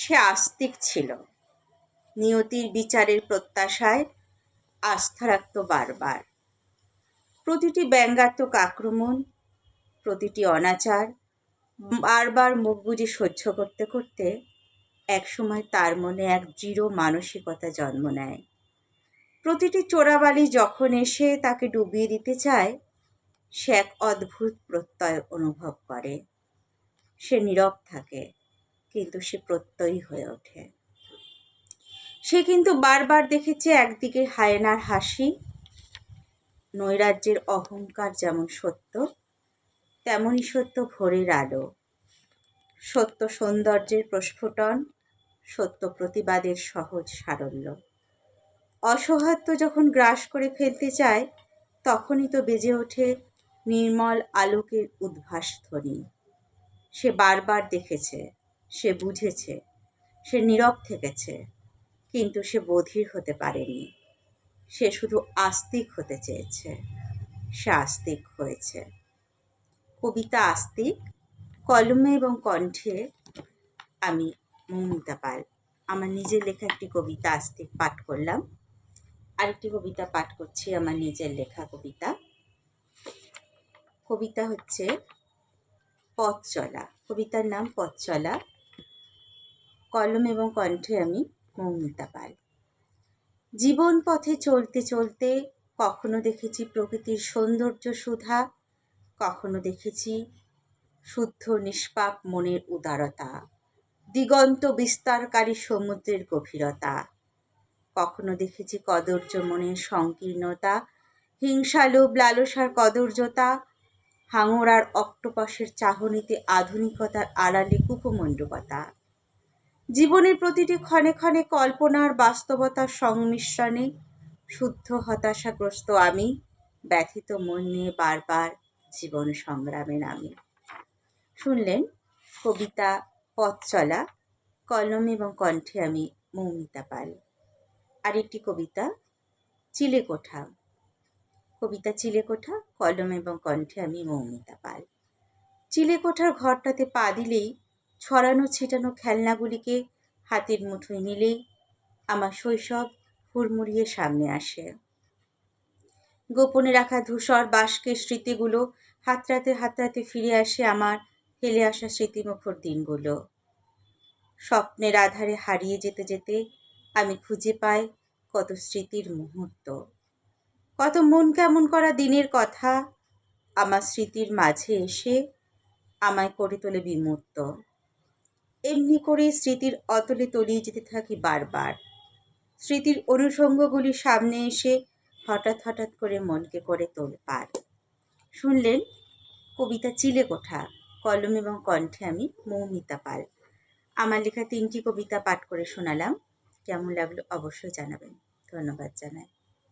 সে আস্তিক ছিল। নিয়তির বিচারের প্রত্যাশায় আস্থা রাখত বারবার। প্রতিটি ব্যঙ্গাত্মক আক্রমণ, প্রতিটি অনাচার, বারবার মুখ বুজে সহ্য করতে করতে একসময় তার মনে এক দৃঢ় মানসিকতা জন্ম নেয়। প্রতিটি চোরাবালি যখন এসে তাকে ডুবিয়ে দিতে চায়, সে এক অদ্ভুত প্রত্যয় অনুভব করে। সে নীরব থাকে। কিন্তু সে প্রত্যয়ী হয়ে ওঠে। সে কিন্তু বারবার দেখেছে একদিকে হায়নার হাসি, নৈরাজ্যের অহংকার যেমন সত্য, তেমনই সত্য ভোরের আলো। সত্য সৌন্দর্যের প্রস্ফুটন, সত্য প্রতিবাদের সহজ সারল্য। অসহায়ত্ব যখন গ্রাস করে ফেলতে চায়, তখনই তো বেজে ওঠে নির্মল আলোকের উদ্ভাস ধ্বনি। সে বারবার দেখেছে সে বুঝেছে, সে নীরব থেকেছে, কিন্তু সে বধির হতে পারেনি। সে শুধু আস্তিক হতে চেয়েছে, সে আস্তিক হয়েছে। কবিতা আস্তিক, কলমে এবং কণ্ঠে আমি মৌমিতা পাল। আমার নিজের লেখা একটি কবিতা আস্তিক পাঠ করলাম। আরেকটি কবিতা পাঠ করছি আমার নিজের লেখা কবিতা। কবিতা হচ্ছে পথ চলা। কবিতার নাম পথ চলা। কলম এবং কণ্ঠে আমি মৌমিতা পাল। জীবন পথে চলতে চলতে কখনো দেখেছি প্রকৃতির সৌন্দর্য সুধা, কখনো দেখেছি শুদ্ধ নিষ্পাপ মনের উদারতা, দিগন্ত বিস্তারকারী সমুদ্রের গভীরতা, কখনো দেখেছি কদর্য মনের সংকীর্ণতা, হিংসালোভ লালসার কদর্যতা হাঙর অক্টোপাসের চাহনিতে আধুনিকতার আড়ালে কুপমণ্ডকতা জীবনের প্রতিটি ক্ষণে ক্ষণে কল্পনার বাস্তবতার সংমিশ্রণে শুদ্ধ হতাশাগ্রস্ত আমি, ব্যথিত মন নিয়ে বারবার জীবন সংগ্রামে নামি। শুনলেন কবিতা, পথ চলা, কলম এবং কণ্ঠে আমি মৌমিতা পাল। আরেকটি কবিতা, চিলেকোঠা। কবিতা চিলেকোঠা, কলম এবং কণ্ঠে আমি মৌমিতা পাল। চিলেকোঠার ঘরটাতে পা দিলেই ছড়ানো ছিটানো খেলনাগুলিকে হাতের মুঠোয় নিলেই আমার শৈশব হুড়মুড়িয়ে সামনে আসে। গোপনে রাখা ধূসর বাস্কের স্মৃতিগুলো হাতরাতে হাতরাতে ফিরে আসে আমার ফেলে আসা স্মৃতিমুখর দিনগুলো। স্বপ্নের আধারে হারিয়ে যেতে যেতে আমি খুঁজে পাই কত স্মৃতির মুহূর্ত। কত মন কেমন করা দিনের কথা আমার স্মৃতির মাঝে এসে আমায় করে তোলে বিমূর্ত। এমনি করে স্মৃতির অতলে তলিয়ে যেতে থাকি বারবার। স্মৃতির অনুষঙ্গগুলি সামনে এসে হঠাৎ হঠাৎ করে মনকে করে তোল পার শুনলেন, কবিতা চিলে কোঠা কলম এবং কণ্ঠে আমি মৌমিতা পাল। আমার লেখা তিনটি কবিতা পাঠ করে শোনালাম। কেমন লাগল অবশ্যই জানাবেন। ধন্যবাদ জানাই।